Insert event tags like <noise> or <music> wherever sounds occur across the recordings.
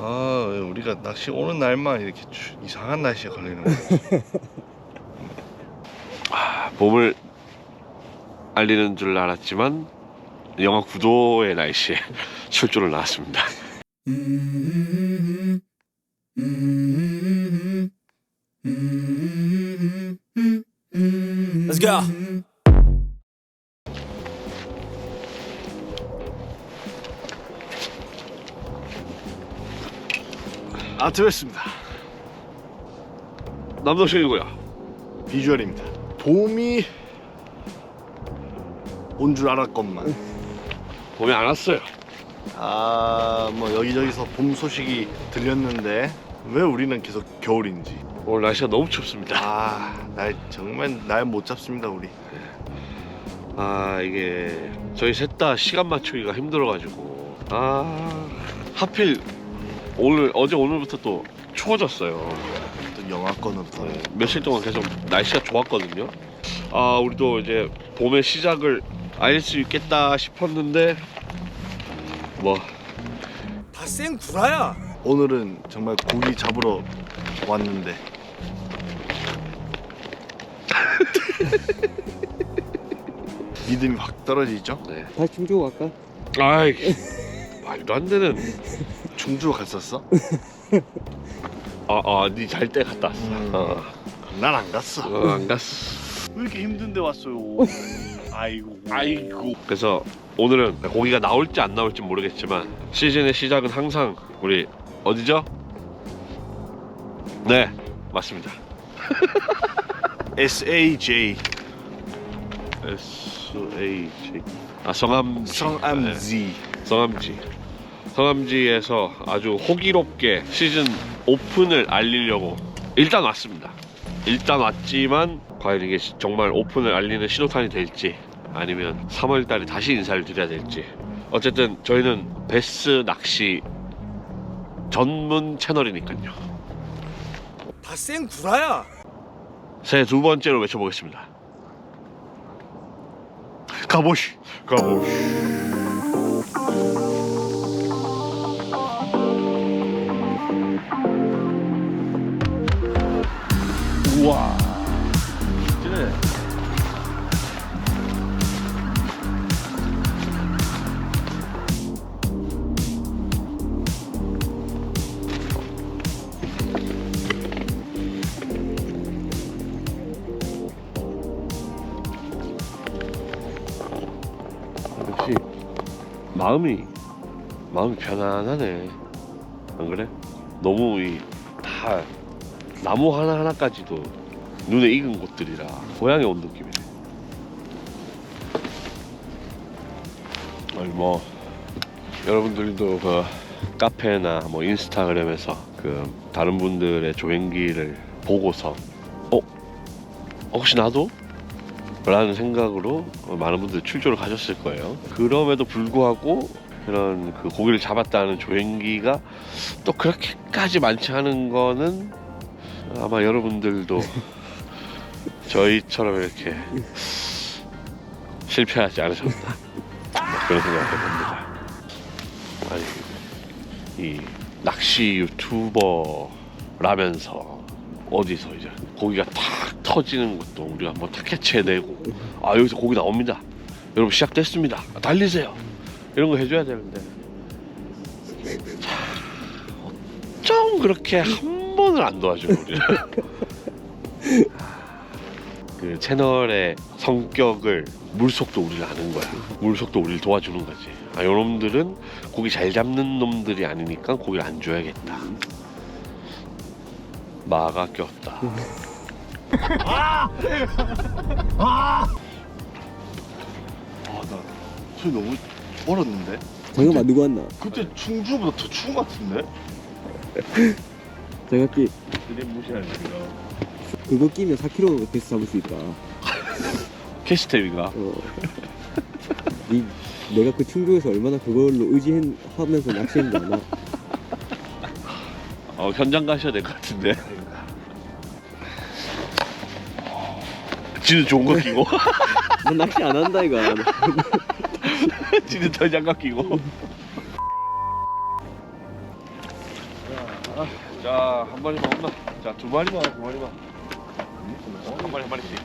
아, 왜 우리가 낚시 오는 날만 이렇게 추- 이상한 날씨에 걸리는 거야. <laughs> 아, 봄을 알리는 줄 알았지만 영하 9도의 날씨에 <laughs> 출조를 나왔습니다. Let's go. 아, 들었습니다. 남도식이고요. 비주얼입니다. 봄이 온 줄 알았건만. 봄이 안 왔어요. 아, 뭐 여기저기서 봄 소식이 들렸는데 왜 우리는 계속 겨울인지. 오늘 날씨가 너무 춥습니다. 아, 날 정말 날 못 잡습니다, 우리. 아 이게 저희 셋 다 시간 맞추기가 힘들어가지고 아 하필 오늘 어제 오늘부터 또 추워졌어요. 또 영하권으로부터. 네, 며칠 동안 계속 날씨가 좋았거든요. 아 우리도 이제 봄의 시작을 알 수 있겠다 싶었는데 뭐다생 구라야. 오늘은 정말 고기 잡으러 왔는데 <laughs> 믿음이 확 떨어지죠? 네. 다시 충주고 갈까? 아이 말도 안 되는 충주 갔었어? 아아니 잘때 갔다 왔어. 음. 어, 난 안 갔어. 어, 안 갔어. 왜 이렇게 힘든데 왔어요? <laughs> 아이고. 아이고. 그래서 오늘은 고기가 나올지 안 나올지 모르겠지만 시즌의 시작은 항상 우리 어디죠? 네 맞습니다. <laughs> SAJ S A J 아 성암지 성암지. 네, 성암지 성암지에서 아주 호기롭게 시즌 오픈을 알리려고 일단 왔습니다. 일단 왔지만 과연 이게 시- 정말 오픈을 알리는 신호탄이 될지 아니면 3월달에 다시 인사를 드려야 될지 어쨌든 저희는 베스 낚시 전문 채널이니까요. 다 생 구라야. 새 두 번째로 외쳐보겠습니다. 가보시. 가보시. 마음이 마음이 편안하네. 안 그래? 너무 이 다 나무 하나 하나까지도 눈에 익은 곳들이라 고향에 온 느낌이네. 아니 뭐 여러분들도 그 카페나 뭐 인스타그램에서 그 다른 분들의 조행기를 보고서 어 혹시 나도 라는 생각으로 많은 분들이 출조를 가셨을 거예요. 그럼에도 불구하고 이런 그 고기를 잡았다는 조행기가 또 그렇게까지 많지 않은 거는 아마 여러분들도 <laughs> 저희처럼 이렇게 실패하지 않으셨나 뭐 그런 생각을 해봅니다. 아니 이 낚시 유튜버라면서 어디서 이제 고기가 탁 터지는 것도 우리가 한번 탁 캐치해내고 아 여기서 고기 나옵니다. 여러분 시작됐습니다. 달리세요. 이런 거 해줘야 되는데. 자, 어쩜 그렇게 한 번을 안 도와줘 우리를 <laughs> 그 채널의 성격을 물속도 우리를 아는 거야. 물속도 우리를 도와주는 거지. 아 요놈들은 고기 잘 잡는 놈들이 아니니까 고기를 안 줘야겠다. 마가 꼈다 아, 나 소리 너무 멀었는데. 장갑 안 들고 왔나? 그때 충주보다 더 추운 것 같은데. 장갑 끼 그래 무시하는 거 그거 끼면 4kg 베스 잡을 수 있다. <laughs> 캐시탭인가? 어. 니 내가 그 충주에서 얼마나 그걸로 의지하면서 낚시했는지 아나? 어, 현장 가셔야 될 것 같은데. <laughs> 지는 좋은 거 끼고, <laughs> 난 낚시 안 한다 이거. <laughs> 지는 더 장갑 끼고. 자, 한 마리만 온다. 자, 두 마리만, 두 마리만. 어, 한 마리, 한 마리씩.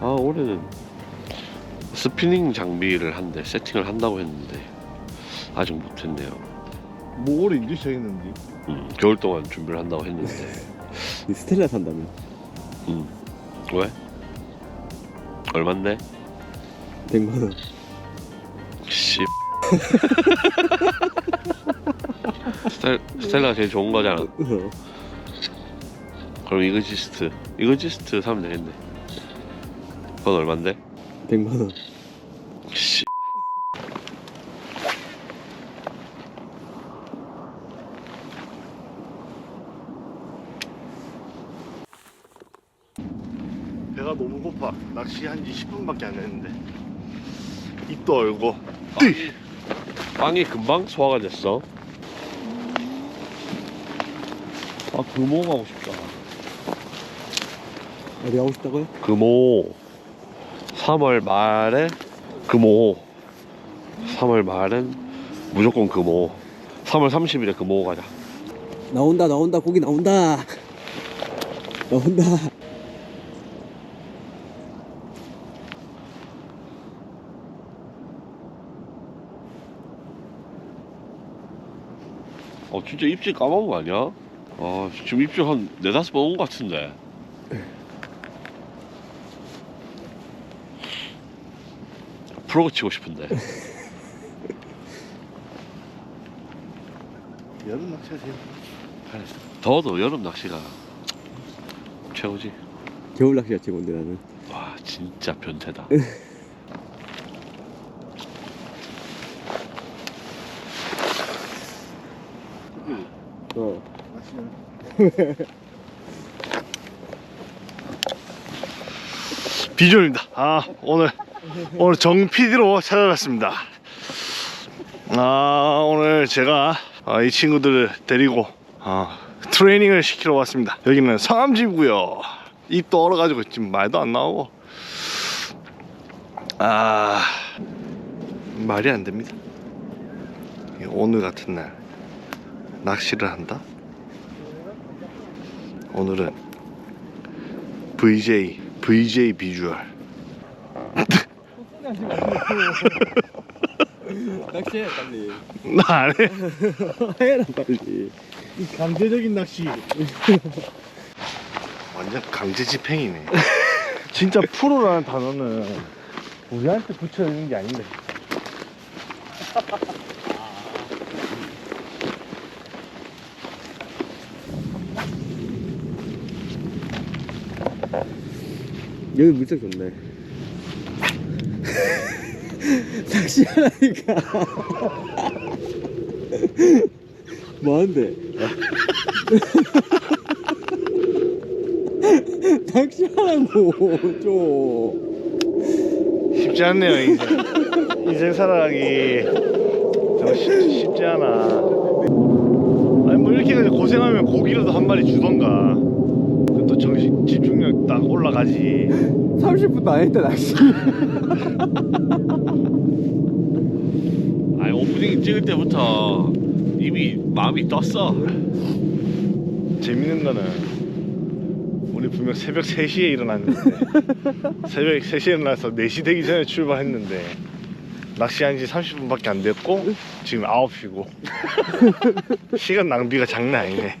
아, 올해는 스피닝 장비를 한대 세팅을 한다고 했는데 아직 못했네요. 뭐 올해 이제 시작했는데 음, 겨울 동안 준비를 한다고 했는데 이 스텔라 산다면 음, 왜? 얼만데? 100만 원. 씨. <laughs> 스텔, 스텔라가 제일 좋은 거잖아. 어. 그럼 이그지스트. 이그지스트 사면 되겠네. 그건 얼만데? 100만 원. 씨. 배가 너무 고파 낚시한 지 10분밖에 안 됐는데 입도 얼고 빵이, 빵이 금방 소화가 됐어. 아, 금호 가고 싶다. 어디 가고 싶다고요? 금호. 3월 말에 금호. 3월 말엔 무조건 금호. 3월 30일에 금호 가자. 나온다 나온다 고기 나온다. 나온다. 어 진짜 입질 까먹은 거 아니야? 아 지금 입질 한 네다섯 번 온 거 같은데. 프로가 치고 싶은데. <laughs> 여름 제일 더워도 여름 낚시가 최고지. 겨울 낚시가 최고인데 나는. 와 진짜 변태다 <laughs> 어. <laughs> 비주얼입니다. 아 오늘 오늘 정 PD로 찾아갔습니다. 아 오늘 제가 아, 이 친구들을 데리고 아, 트레이닝을 시키러 왔습니다. 여기는 상암집이고요. 입도 얼어가지고 지금 말도 안 나오고 아 말이 안 됩니다. 오늘 같은 날 낚시를 한다. 오늘은 VJ VJ 비주얼 낚시해 빨리. 나 안 해. 해라 빨리. 강제적인 낚시. 완전 강제 집행이네. 진짜 프로라는 단어는 우리한테 붙여있는 게 아닌데. 여기 물색 좋네. <laughs> 낚시하라니까. <laughs> 뭐하는데? <laughs> 낚시하라고 좀. 쉽지 않네요 인생. 인생 살아가기 좀 쉽, 쉽지 않아. 아니 뭐 이렇게 고생하면 고기라도 한 마리 주던가. 또 정신 집중력 딱 올라가지. <laughs> 30분도 안 했다 낚시. 아니 오프닝 찍을 때부터 이미 마음이 떴어 재밌는 거는 우리 분명 새벽 3시에 일어났는데 <laughs> 새벽 3시에 일어나서 4시 되기 전에 출발했는데 낚시한 지 30분밖에 안 됐고 지금 9시고 <laughs> 시간 낭비가 장난 아니네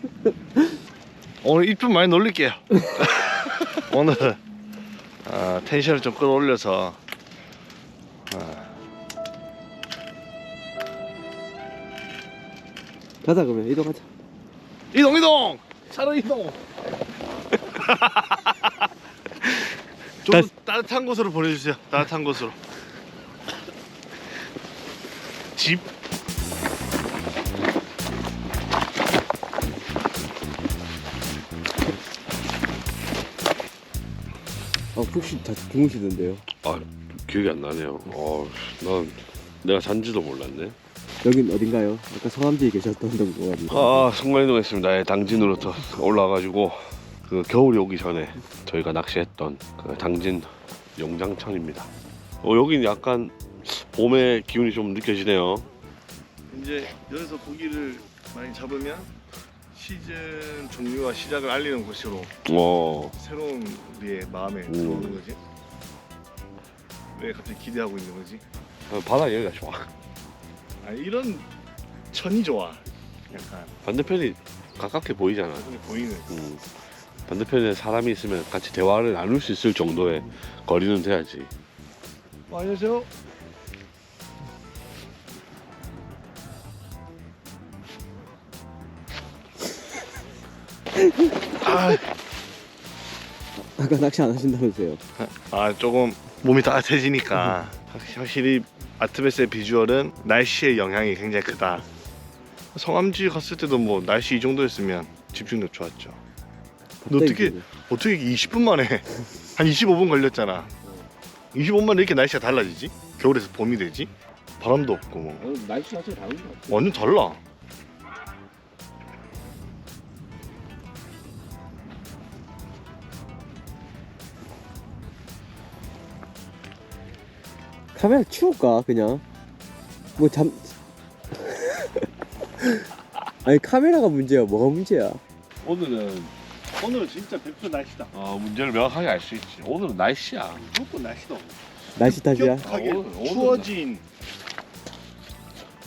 오늘 입 좀 많이 놀릴게요. <laughs> 오늘 아, 텐션을 좀 끌어올려서 아, 가자 그러면. 이동하자. 이동 이동! 차로 이동. <laughs> 좀 따뜻한 곳으로 보내주세요. 따뜻한 곳으로. 집 혹시 다 주무시던데요? 아 기억이 안 나네요 어, 난 내가 잔지도 몰랐네 여긴 어딘가요? 아까 성암지에 계셨던 거 같은데. 아 순간이동 했습니다 예, 당진으로 더 올라가지고 그 겨울이 오기 전에 저희가 낚시했던 그 당진 영장천입니다. 어, 여긴 약간 봄의 기운이 좀 느껴지네요. 이제 여기서 고기를 많이 잡으면 시즌 종료와 시작을 알리는 곳으로 어, 새로운 우리의 마음에 음. 들어오는 거지. 왜 갑자기 기대하고 있는 거지? 바다 여기가 좋아. 아 이런 천이 좋아. 약간 반대편이 가깝게 보이잖아. 나중에 보이는. 음, 반대편에 사람이 있으면 같이 대화를 나눌 수 있을 정도의 거리는 돼야지. 어, 안녕하세요. 아, 아까 낚시 안 하신다면서요? 아 조금 몸이 따뜻해지니까 확- 확실히 아트베스의 비주얼은 날씨의 영향이 굉장히 크다. 성암지 갔을 때도 뭐 날씨 이 정도였으면 집중력 좋았죠. 너 어떻게 어떻게 20분 만에 <laughs> 한 25분 걸렸잖아. 25분 만에 이렇게 날씨가 달라지지? 겨울에서 봄이 되지? 바람도 없고 뭐 어, 날씨 자체 다른 것 같아. 완전 달라. 카메라 치울까 그냥? 뭐 잠. <laughs> 아니 카메라가 문제야. 뭐가 문제야? 오늘은 오늘은 진짜 100% 날씨다. 어, 문제를 명확하게 알 수 있지. 오늘은 날씨야. 무조건 날씨다. 날씨 탓이야? 급격하게 아, 오늘- 오늘은 추워진.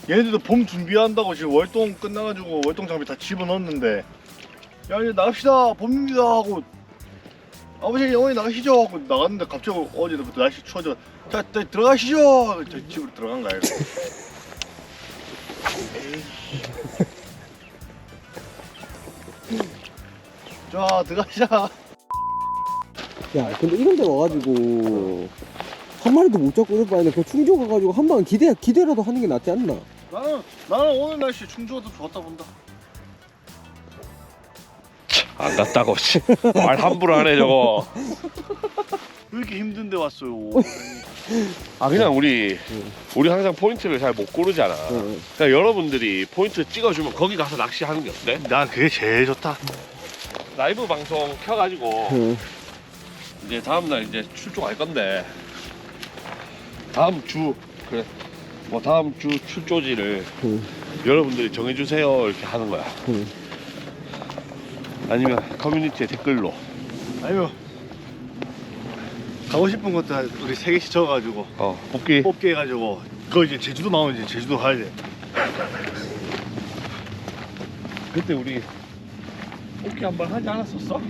얘네들도 봄 준비한다고 지금 월동 끝나가지고 월동 장비 다 집어넣었는데 야 이제 나갑시다 봄입니다 하고 아버지 영원히 나가시죠 하고 나갔는데 갑자기 어제부터 날씨 추워져 자, 자 들어가시죠 저 집으로 들어간 거야 <laughs> 자 들어가자 야 근데 이런 데 와가지고 한 마리도 못 잡고 이럴 바에는 그 충주 가가지고 한 번 기대 기대라도 하는 게 낫지 않나? 나는 나는 오늘 날씨 충주가 더 좋았다 본다 안 갔다고. 씨. 말 함부로 하네 저거. 왜 이렇게 힘든데 왔어요 <laughs> 아 그냥 우리 우리 항상 포인트를 잘 못 고르잖아. 어. 그냥 여러분들이 포인트 찍어주면 거기 가서 낚시하는 게 어때? 난 그게 제일 좋다 라이브 방송 켜가지고 어. 이제 다음날 이제 출조할 건데 다음 주 그래 뭐 다음 주 출조지를 응. 여러분들이 정해주세요 이렇게 하는 거야. 응. 아니면 커뮤니티에 댓글로 아니면 가고 싶은 것도 한 우리 세 개씩 적어가지고 어. 뽑기. 뽑기 해가지고 그거 이제 제주도 나오면 이제 제주도 가야 돼. 그때 우리 뽑기 한 번 하지 않았었어?